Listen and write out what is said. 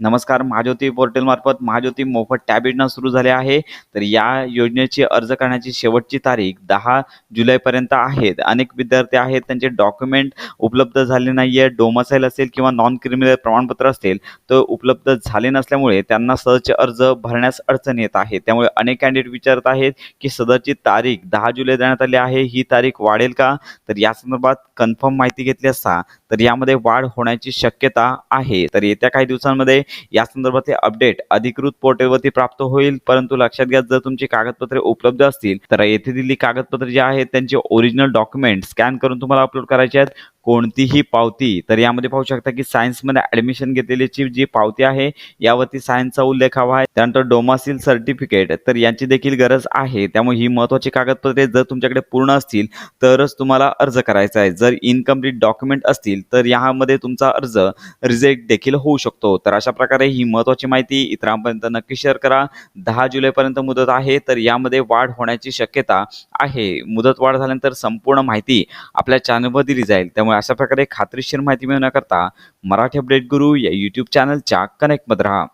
नमस्कार महाज्योती पोर्टलमार्फत महाज्योती मोफत टॅब योजना सुरू झाली आहे. तर या योजनेची अर्ज करण्याची शेवटची तारीख दहा जुलैपर्यंत आहेत अनेक विद्यार्थी आहेत त्यांचे डॉक्युमेंट उपलब्ध झाले नाही आहे डोमसाईल असेल किंवा नॉन क्रिमिनल प्रमाणपत्र असेल तर उपलब्ध झाले नसल्यामुळे त्यांना सदरचे अर्ज भरण्यास अडचण येत आहे. त्यामुळे अनेक कॅन्डिडेट विचारत आहेत की सदरची तारीख दहा जुलै देण्यात आली आहे ही तारीख वाढेल का? तर या संदर्भात कन्फर्म माहिती घेतली असता तर यामध्ये वाढ होण्याची शक्यता आहे. तर येत्या काही दिवसांमध्ये या संदर्भातले अपडेट अधिकृत पोर्टलवरती प्राप्त होईल. परंतु लक्षात घ्या जर तुमची कागदपत्रे उपलब्ध असतील तर येथे दिलेली कागदपत्रे जी आहेत त्यांचे ओरिजिनल डॉक्युमेंट स्कॅन करून तुम्हाला अपलोड करायचे आहेत. कोणतीही पावती तर यामध्ये पाहू शकता की सायन्समध्ये ॲडमिशन घेतलेलीची जी पावती आहे यावरती सायन्सचा उल्लेख हवा आहे. त्यानंतर डोमासिल सर्टिफिकेट तर यांची देखील गरज आहे. त्यामुळे ही महत्त्वाची कागदपत्रे जर तुमच्याकडे पूर्ण असतील तरच तुम्हाला अर्ज करायचा आहे. जर इनकम्प्लीट डॉक्युमेंट असतील तर यामध्ये तुमचा अर्ज रिजेक्ट देखील होऊ शकतो. तर अशा प्रकारे ही महत्त्वाची माहिती इतरांपर्यंत नक्की शेअर करा. दहा जुलैपर्यंत मुदत आहे तर यामध्ये वाढ होण्याची शक्यता आहे. मुदत वाढ झाल्यानंतर संपूर्ण माहिती आपल्या चॅनलवर दिली जाईल. त्यामुळे त्यामुळे अशा प्रकारे खात्रीशीर माहिती मिळवण्याकरता मराठी अपडेट गुरु या यूट्यूब चॅनलच्या कनेक्टमध्ये राहा.